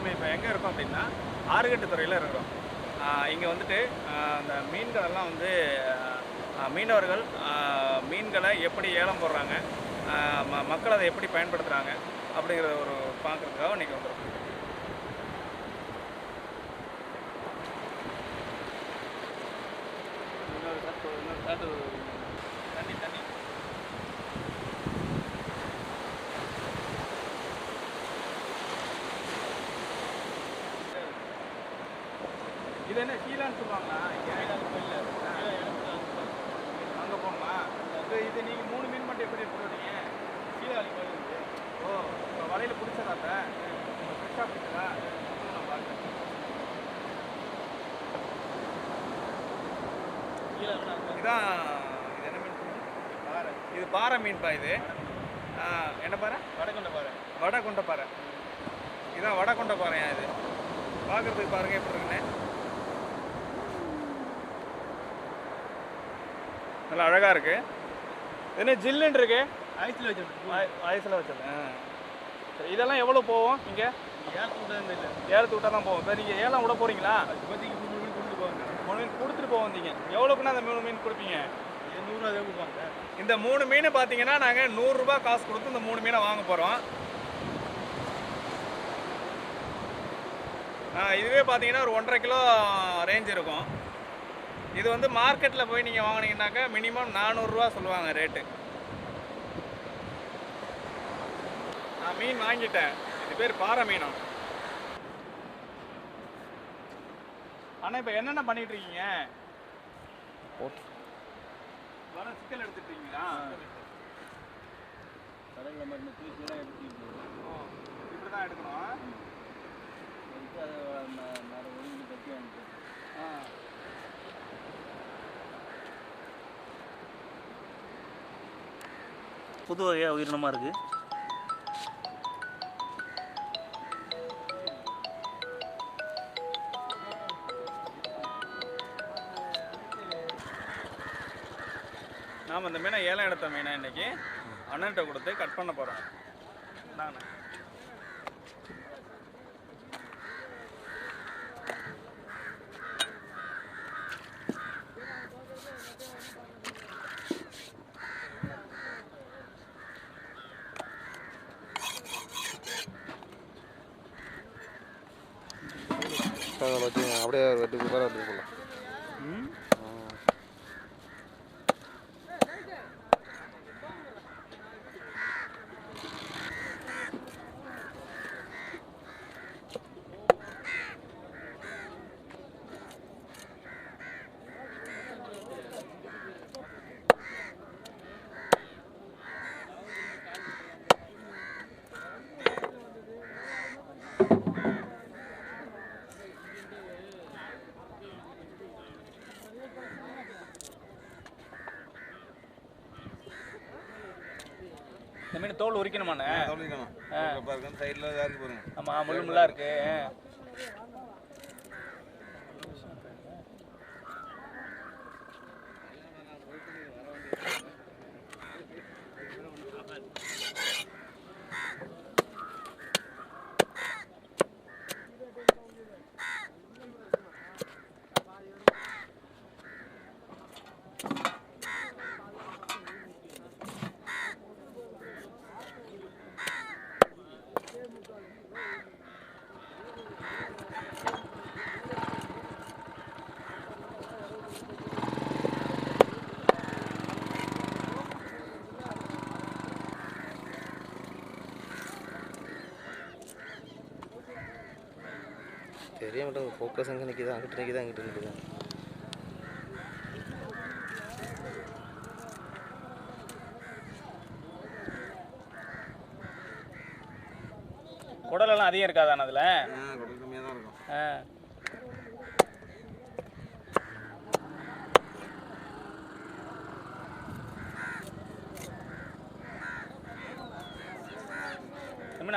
நம்ம இப்போ எங்கே இருக்கோம் அப்படின்னா ஆறுகட்டுத்துறையில் இருக்கிறோம். இங்கே வந்துட்டு அந்த மீன்களெல்லாம் வந்து மீனவர்கள் மீன்களை எப்படி ஏலம் போடுறாங்க ம மக்கள் அதை எப்படி பயன்படுத்துகிறாங்க அப்படிங்கிறத ஒரு பார்க்குறதுக்காக இன்றைக்கி வந்துருக்கோம். இன்னொரு சார் இன்னொரு சத்து இது என்ன கீழான்னு சொல்லுவாங்களா? அங்கே போகணுமா? இது இது நீங்கள் மூணு மீன் மட்டும் எப்படி எடுத்துட்டு வரீங்க கீழாளி ஓ இப்போ வலையில் பிடிச்சதா இப்போ ஃப்ரெஷ்ஷாக பிடிச்சதா? நான் பார்க்குறேன் இதான் இது என்ன மீன் பாறை. இது பாறை மீன்பா இது? என்ன பாறை? வடகொண்ட பாறை வடகொண்ட பாறை இதான் வடகொண்ட பாறையா இது? பார்க்கறதுக்கு பாருங்க எப்படி இருக்குன்னு. நல்லா அழகா இருக்கு. என்ன ஜில்லுன்னு இருக்கு? ஐஸ்ல வச்சிருக்கோம் வயசில் வச்சது ஆ. சரி இதெல்லாம் எவ்வளோ போவோம் இங்கே? ஏலத்து விட்டா தான் போவோம் சரி நீங்கள் ஏலம் விட இப்போதைக்கு மூணு மீன் கொடுத்துட்டு போக வந்தீங்க எவ்வளோக்குன்னா அந்த மூணு மீன் கொடுப்பீங்க? நூறுரூவா கொடுப்பாங்க. இந்த மூணு மீன் பார்த்தீங்கன்னா நாங்கள் நூறுரூபா காசு கொடுத்து இந்த மூணு மீனை வாங்க போகிறோம் இதுவே பார்த்தீங்கன்னா ஒரு ஒன்றரை கிலோ ரேஞ்ச் இருக்கும். இது வந்து மார்க்கெட்டில் போய் நீங்கள் வாங்குனீங்கன்னாக்கா மினிமம் நானூறுரூவா சொல்லுவாங்க ரேட்டு நான் மீன் வாங்கிட்டேன். இது பேர் பாறை மீனம் அண்ணா இப்போ என்னென்ன பண்ணிட்டு இருக்கீங்க? வர சிக்கல் எடுத்துட்டு இருக்கீங்களா ஓ, இப்படிதான் எடுக்கணும் எடுத்து அதை மர ஒழுங்கு கட்டி அனுப்பி ஆ. புது வகையாக உயிரினமாக இருக்குது நாம் இந்த மீனை ஏலம் எடுத்த மீனை இன்னைக்கு அண்ணன்கிட்ட கொடுத்து கட் பண்ண போகிறோம் தானே அதில் வச்சு அப்படியே வெட்டி குப்பரை வெட்டி போடலாம் ம் இந்த மீன் தோல் உரிக்கணுமாண்ணே? கவனிக்கணும் பாருங்க சைடில் யாருக்கு பாருங்க. ஆமா முள்ளு முள்ளா இருக்கு. தெரிய மாட்டேங்குது ஃபோக்கஸ் அங்கே நிற்கிது அங்கிட்டு நிற்கிது அங்கிட்டு நிற்கிது குடல் எல்லாம் அதிகம் இருக்காதாண்ணா அதுல? குடல் கம்மியாக தான் இருக்கும். ஆ.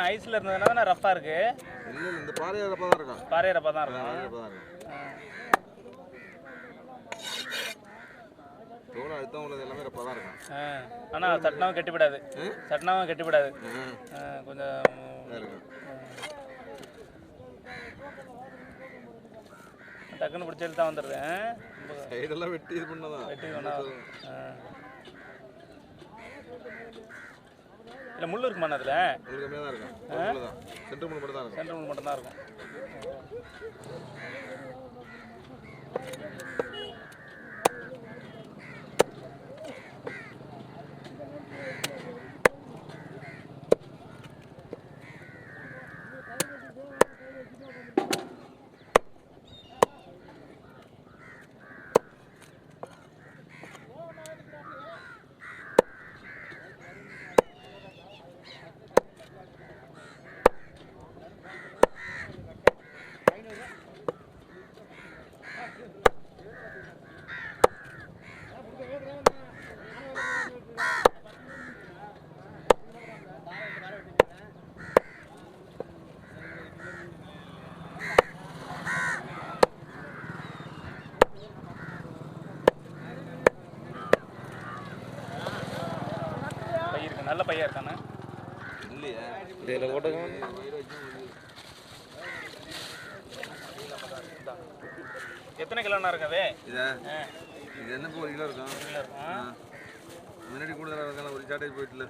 ஐஸ்ல இருந்ததுனால தானே ரஃபா இருக்கு? இல்லை இந்த பாறையரப்பா தான் இருக்கான் பாறையரப்பா தான் இருக்கான் தோணை அழுத்தம் உள்ளது எல்லாமே ரப்பா தான் இருக்கும் ஆனால் சட்னாவும் கெட்டுப்படாது. சட்னாவும் விடாது கொஞ்சம் டக்குன்னு பிடிச்சி தான் வந்துடுறேன். சைடெல்லாம் வெட்டி இது பண்ணதான். வெட்டி பண்ணா இல்லை முள் இருக்குமாண்ணா அதில்? உங்களுக்கு கம்மியாக தான் இருக்கும். தான். சென்டர் மூணு மட்டும் தான் இருக்கும். சென்ட்ரல் முள் மட்டும்தான் இருக்கும் பை இருக்கு நல்ல பையா இருக்காண்ணா இல்லையா. இதில் போட்டுங்க எத்தனை கிலோண்ணா இருக்காவே இதா? இது என்ன ஒரு கிலோ இருக்கும். முன்னாடி கூடுதலாக இருக்கான ஒரு சார்டேஜ் போயிட்டுல.